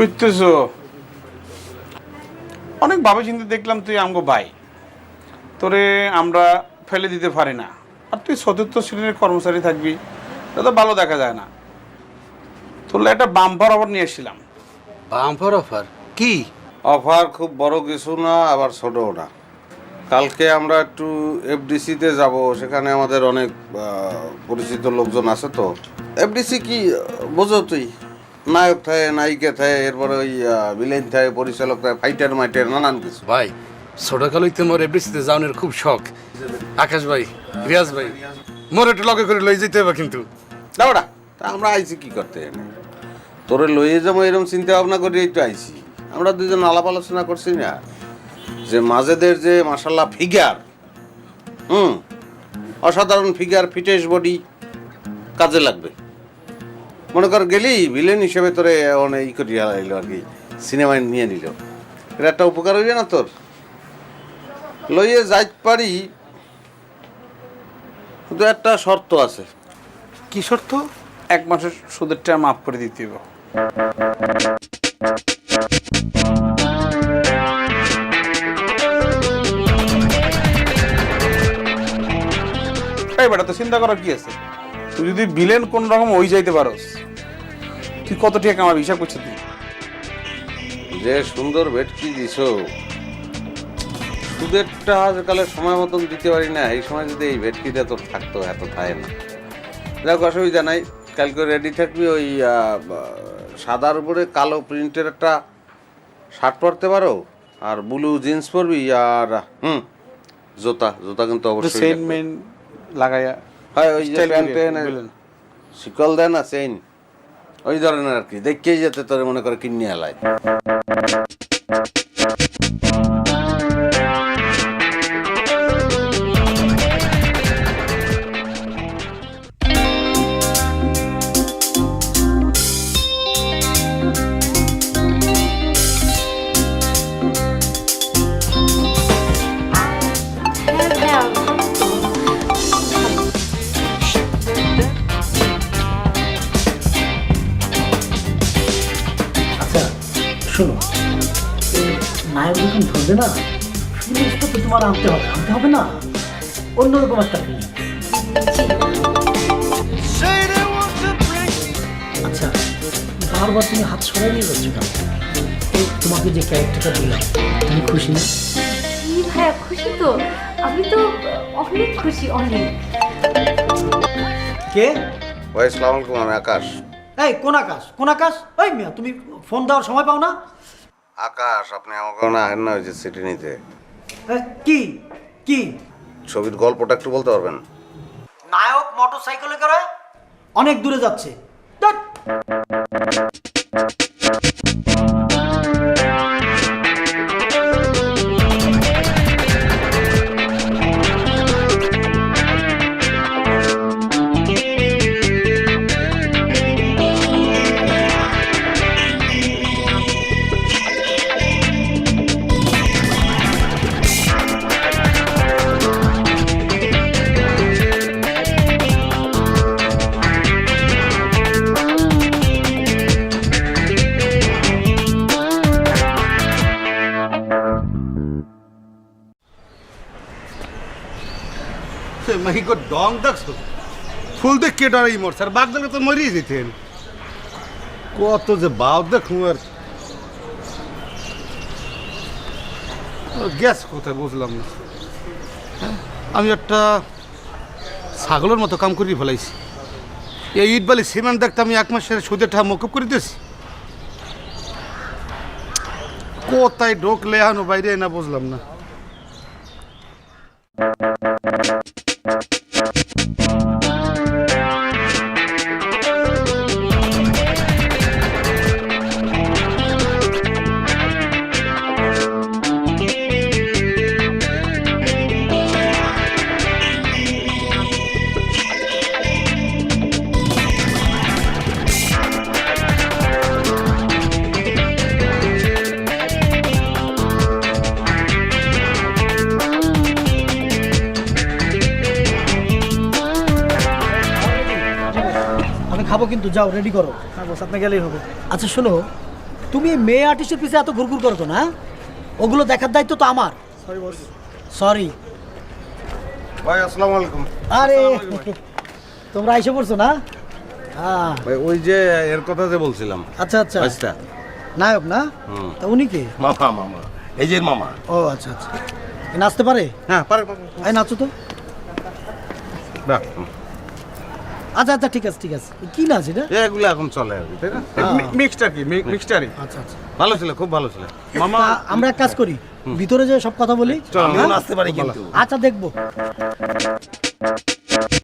করতেছ? অনেক ভাবে চিন্তা দেখলাম তুই আমগো ভাই। তোরে আমরা ফেলে দিতে পারি না। আর তুই চতুর্থ শ্রেণির কর্মচারী থাকবি এটা তো ভালো দেখা যায় না। তোর একটা বাম্পার অফার নিয়ে এসেছিলাম বাম্পার অফার কি? অফার খুব বড় কিছু না আবার ছোটও না। কালকে আমরা একটু এফডিসিতে যাব সেখানে আমাদের অনেক পরিচিত লোকজন আছে তো। এফডিসি কি বোঝো তুই। নায়ক থাকে নায়িকা থাকে এরপরে ওই ভিলেন থাকে পরিচালক থাকে ফাইটার মাইটার নানান কিছু। ভাই ছোটকাল হইতে মোর এফডিসিতে যাওয়ার খুব শখ। আকাশ ভাই রিয়াজ ভাই মোর একটু লগে করে লই যেতে হবে কিন্তু। দাওড়া তা আমরা আইছি কি করতে তোরে লইয়ে যাব এরকম চিন্তা ভাবনা করে এই তো আইছি। আমরা দুজন আলাপ আলোচনা করছি না। যে মাঝেদের যে মাসাল্লাহ ফিগার হুম অসাধারণ ফিগার ফিটেস বডি কাজে লাগবে। মনে কর গেলি ভিলেন হিসেবে তোরে অনেক ই করিয়া এলো আর কি সিনেমায় নিয়ে নিল। এটা একটা উপকার হইবে না তোর? লইয়ে যাইতে পারি, কিন্তু একটা শর্ত আছে। কি শর্ত? এক মাসের সুদের টাকা মাফ করে দিতে হবে এই বেটা, তো চিন্তা করার কি আছে? তুই যদি বিলেন কোন রকম ওই যাইতে পারোস। তুই কত টাকা কামাবি হিসাব করছিস তুই? যে সুন্দর ভেটকি দিছ সুদেরটা আজকালের সময় মতন দিতে পারি না। এই সময় যদি এই ভেটকিটা তোর থাকতো এত থাকে না। দেখো অসুবিধা নাই। কালকে রেডি থাকবি ওই সাদার উপরে কালো প্রিন্টের একটা শার্ট পরতে পারো আর ব্লু জিন্স পরবি আর হুম জুতা। জুতা কিন্তু অবশ্যই সেন মেন লাগাইয়া হয় ওই যে প্যান্টে। শিকল দেয় না চেইন ওই ধরনের আর কি। দেখেই যেতে তোর মনে করে কিনে এলায় নায়ক না? ফিলিংসটা তো তোমার আনতে হবে আনতে হবে না? অন্যরকম একটা ফিলিং। আচ্ছা বারবার তুমি হাত সরাই নিয়ে যাচ্ছ কেন? তোমাকে যে ক্যারেক্টারটা দিলাম তুমি খুশি না? ভাইয়া খুশি তো। আমি তো অনেক খুশি অনেক। কে? ওই সালাম আলাইকুম আমি আকাশ। এই কোন আকাশ? কোন আকাশ? ওই মিয়া তুমি ফোন দেওয়ার সময় পাও না? আকাশ আপনি আমাকে না হেন না হয়েছে সিটি নিতে। কি? কি? ছবির গল্পটা একটু বলতে পারবেন? নায়ক মোটরসাইকেলে করে? অনেক দূরে যাচ্ছে। ধ্যাৎ। মাহিকো ডং দেখছ? ফুল দেখ কে ডরাই মর স্যার বাঘ দেখলে তো মরিয়ে যেতেন কত যে বাউ দেখুন আর। গ্যাস কোথায় বুঝলাম না। হ্যাঁ, আমি একটা ছাগলের মতো কাম করি ফেলাইছি। এই ইট বালি সিমেন্ট দেখতে আমি এক মাসের সুদের টাকা মকুব করে দিয়েছি। কোথায় ঢোকলে আনো বাইরে না বুঝলাম না। আমি খাব কিন্তু যাও রেডি করো। হ্যাঁ বস আপনি গেলেই হবে। আচ্ছা শোনো তুমি মেয়ে আর্টিস্টের পিছে এত ঘুরঘুর করো না? ওগুলো দেখার দায়িত্ব তো আমার। সরি ভাই আসসালামু আলাইকুম। আরে তোমরা এসে পড়ছো না? হ্যাঁ। ভাই ওই যে এর কথা যে বলছিলাম আচ্ছা আচ্ছা। বাইশটা নায়ক না? তা উনি কে? মামা মামা। এই যে মামা। ও আচ্ছা আচ্ছা। নাচতে পারে? হ্যাঁ পারে পারে। নাচো তো। বাহ, আচ্ছা আচ্ছা ঠিক আছে ঠিক আছে। কি নাচ এটা? এগুলো এখন চলে আর কি, তাই না? মিক্সটা কি মিক্সটারই আচ্ছা আচ্ছা। ভালো ছিল খুব ভালো ছিল। মামা আমরা এক কাজ করি ভিতরে যে সব কথা বলি আমিও আসতে পারি কিন্তু। আচ্ছা দেখব।